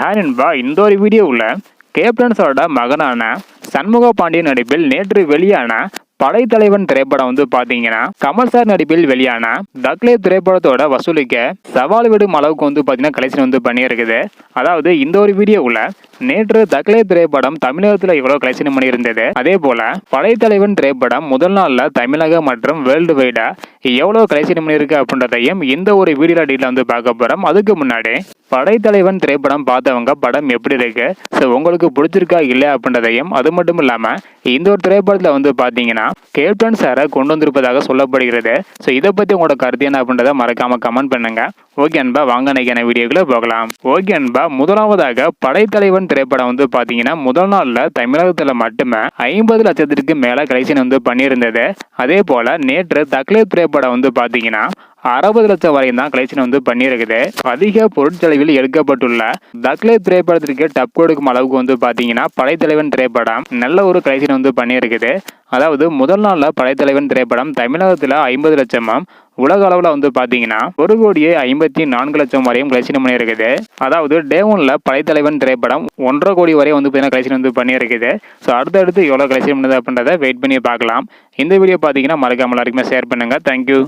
ஹேரன்பா இந்த ஒரு வீடியோவில் கேப்டன்ஸோட மகனான சண்முக பாண்டியன் நடிப்பில் நேற்று வெளியான படைத்தலைவன் திரைப்படம் வந்து பாத்தீங்கன்னா கமல் சார் நடிப்பில் வெளியான தக்லே திரைப்படத்தோட வசூலிக்க சவால் விடும் அளவுக்கு வந்து பாத்தீங்கன்னா கலெக்ஷன் வந்து பண்ணியிருக்குது. அதாவது இந்த ஒரு வீடியோவில் நேற்று தக்லே திரைப்படம் தமிழகத்தில் இவ்வளவு கலெக்ஷன் பண்ணியிருந்தது. அதே போல படைத்தலைவன் திரைப்படம் முதல் நாள்ல தமிழகம் மற்றும் வேர்ல்டு வைடா எவ்வளவு கலெக்ஷன் பண்ணியிருக்கு அப்படின்றதையும் இந்த ஒரு வீடியோ டீட்டில் வந்து பார்க்க போறோம். அதுக்கு முன்னாடி படைத்தலைவன் திரைப்படம் பார்த்தவங்க படம் எப்படி இருக்கு? ஸோ உங்களுக்கு பிடிச்சிருக்கா இல்லை அப்படின்றதையும் அது மட்டும் இல்லாமல் இந்த ஒரு திரைப்படத்தில் வந்து பார்த்தீங்கன்னா கேப்டன் சாரை கொண்டு வந்திருப்பதாக சொல்லப்படுகிறது. ஸோ இதை பற்றி உங்களோட கருத்து என்ன அப்படின்றத மறக்காம கமெண்ட் பண்ணுங்க. ஓகே அன்பா வாங்க நினைக்கிற வீடியோக்குள்ள போகலாம். ஓகே அன்பா முதலாவதாக படைத்தலைவன் திரைப்படம் வந்து பார்த்தீங்கன்னா முதல் நாளில் தமிழகத்தில் மட்டுமே ஐம்பது லட்சத்திற்கு மேலே கலெக்ஷன் வந்து பண்ணியிருந்தது. அதே போல் நேற்று தக்லே திரைப்படம் வந்து பார்த்தீங்கன்னா அறுபது லட்சம் வரையும் தான் கலெக்ஷன் வந்து பண்ணியிருக்குது. அதிக பொருட்செலவில் எடுக்கப்பட்டுள்ள தக்லே திரைப்படத்திற்கு டப் கொடுக்கும் அளவுக்கு வந்து பார்த்தீங்கன்னா படைத்தலைவன் திரைப்படம் நல்ல ஒரு கலெக்ஷன் வந்து பண்ணியிருக்குது. அதாவது முதல் நாளில் படைத்தலைவன் திரைப்படம் தமிழகத்தில் ஐம்பது லட்சமும் உலக அளவில் வந்து பார்த்தீங்கன்னா ஒரு கோடியே ஐம்பத்தி நான்கு லட்சம் வரையும் கலெக்ஷன் பண்ணியிருக்குது. அதாவது டே ஒன்ல படைத்தலைவன் திரைப்படம் ஒன்றரை கோடி வரை வந்து பார்த்தீங்கன்னா கலெக்ஷன் வந்து பண்ணியிருக்குது. ஸோ அடுத்தடுத்து எவ்வளோ கலெக்ஷன் பண்ணுது அப்படின்றத வெயிட் பண்ணி பார்க்கலாம். இந்த வீடியோ பார்த்தீங்கன்னா மறக்காமல் எல்லாருக்குமே ஷேர் பண்ணுங்கள் தேங்க்யூ